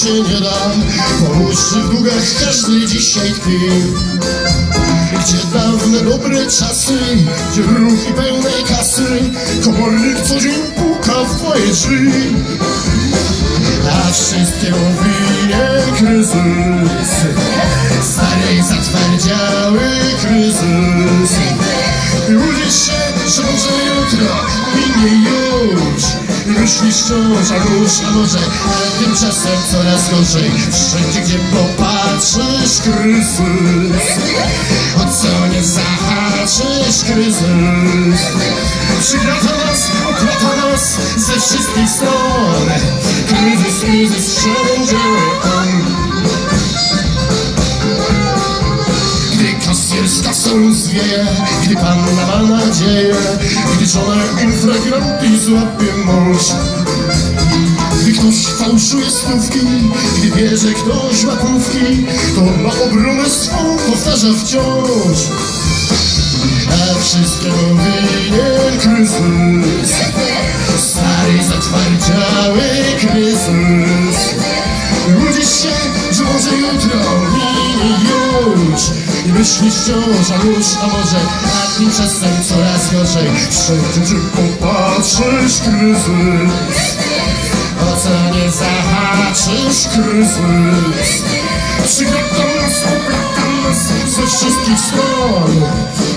się nie da Poruszy w długach każdy dzisiaj tkwi Gdzie dawne dobre czasy Gdzie ruchy pełne kasy Komornik co dzień puka w twoje drzwi A wszystkiego winien kryzys Stary zatwardziały Myślisz wciąż, a już, a może tymczasem coraz gorzej. Wszędzie gdzie popatrzysz kryzys. O co nie zahaczysz kryzys. Przygrata nas, oplata nas ze wszystkich stron. Kryzys, kryzys, wszędzie on Gdy kasjer z kasą zwieje Gdy panna ma nadzieję Gdy żona infragranty złapie mąż Gdy ktoś fałszuje stówki Gdy bierze ktoś łapówki To na obronę swą powtarza wciąż. A wszystkiego winien kryzys. Stary, zatwardziały kryzys. Ludzie się, że może jutro I myślisz wciąż, a już, a może A tymczasem coraz gorzej. Wszędzie, gdzie popatrzysz kryzys O co nie zahaczysz kryzys Przygotą nas, nas ze wszystkich stron.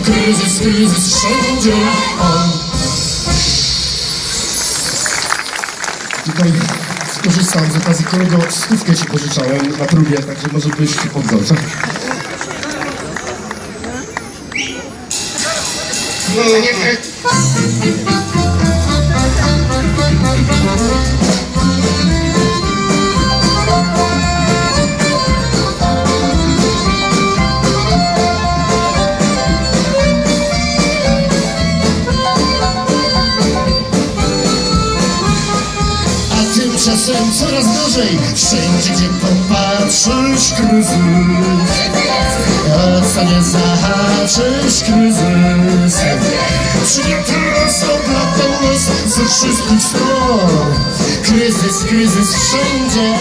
Kryzys, kryzys, wszędzie. On Tutaj skorzystam z okazji, kolego stówkę ci pożyczałem na próbie, także może byś się poddał, co? A tymczasem coraz gorzej. Wszędzie gdzie popatrzysz kryzys. A co nie zahaczysz kryzys. Przyjdzie teraz oplatał nas ze wszystkich stron. Kryzys, kryzys wszędzie